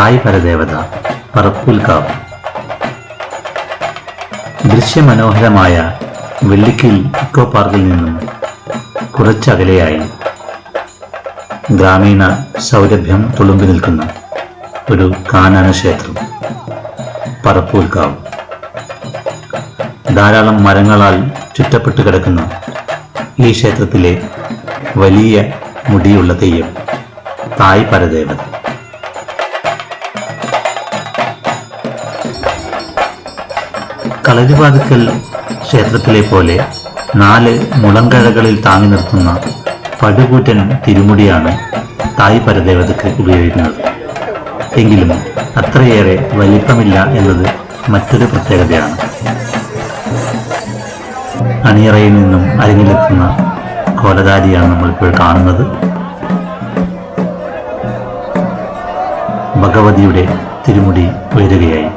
തായ് പരദേവത പറപ്പൂൽക്കാവ് ദൃശ്യമനോഹരമായ Vellikkil eco പാർക്കിൽ നിന്നും കുറച്ചകലെയായി ഗ്രാമീണ സൗരഭ്യം തുളുമ്പി നിൽക്കുന്ന ഒരു കാനന ക്ഷേത്രം പറപ്പൂൽക്കാവ് ധാരാളം മരങ്ങളാൽ ചുറ്റപ്പെട്ട് കിടക്കുന്ന ഈ ക്ഷേത്രത്തിലെ വലിയ മുടിയുള്ള തെയ്യം തായ് പരദേവത. കളരിവാതുക്കൽ ക്ഷേത്രത്തിലെ പോലെ നാല് മുളങ്കഴകളിൽ താങ്ങി നിർത്തുന്ന പടുകൂറ്റൻ തിരുമുടിയാണ് തായ് പരദേവതയ്ക്ക് ഉപയോഗിക്കുന്നത്. എങ്കിലും അത്രയേറെ വലിപ്പമില്ല എന്നത് മറ്റൊരു പ്രത്യേകതയാണ്. അണിയറയിൽ നിന്നും അരിഞ്ഞിലെത്തുന്ന കോലധാരിയാണ് നമ്മളിപ്പോൾ കാണുന്നത്. ഭഗവതിയുടെ തിരുമുടി ഉയരുകയായി.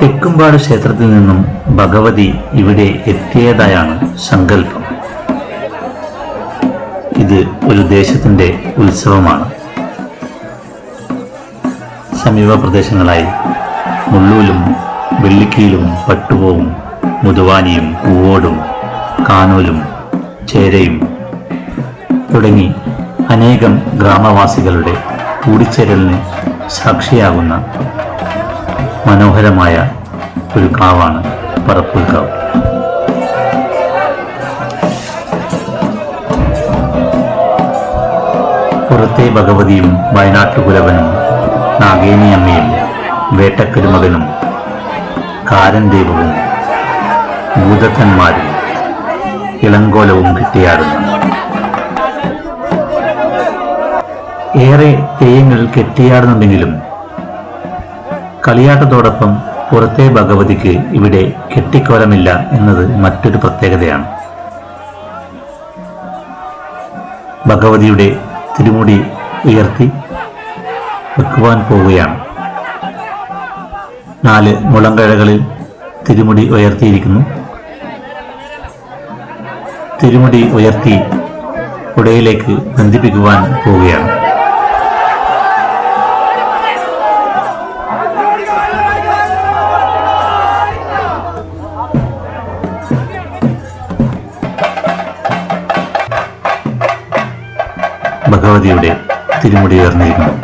തെക്കുംപാട് ക്ഷേത്രത്തിൽ നിന്നും ഭഗവതി ഇവിടെ എത്തിയതായാണ് സങ്കല്പം. ഇത് ഒരു ദേശത്തിന്റെ ഉത്സവമാണ്. സമീപ പ്രദേശങ്ങളായി മുള്ളൂലും വെള്ളിക്കീലും പട്ടുപോവും മുതുവാനിയും പൂവോടും കാനൂലും ചേരയും തുടങ്ങി അനേകം ഗ്രാമവാസികളുടെ കൂടിച്ചേരലിന് സാക്ഷിയാകുന്ന മനോഹരമായ ഒരു കാവാണ് പറപ്പൂർ കാവ്. പുറത്തെ ഭഗവതിയും വയനാട്ടുകുലവനും നാഗേണിയമ്മയും വേട്ടക്കരുമകനും കാരൻ ദൈവവും ഭൂതക്കന്മാരും ഇളങ്കോലവും കിട്ടിയാടുന്നു. ഏറെ തെയ്യങ്ങൾ കെട്ടിയാടുന്നുണ്ടെങ്കിലും കളിയാട്ടത്തോടൊപ്പം പുറത്തെ ഭഗവതിക്ക് ഇവിടെ കെട്ടിക്കോലമില്ല എന്നത് മറ്റൊരു പ്രത്യേകതയാണ്. ഭഗവതിയുടെ തിരുമുടി ഉയർത്തി വെക്കുവാൻ പോവുകയാണ്. നാല് മുളങ്കഴകളിൽ തിരുമുടി ഉയർത്തിയിരിക്കുന്നു. തിരുമുടി ഉയർത്തി ഉടയിലേക്ക് ബന്ധിപ്പിക്കുവാൻ പോവുകയാണ്. ഭഗവതിയുടെ തിരുമുടി ഉയർന്നിരിക്കുന്നു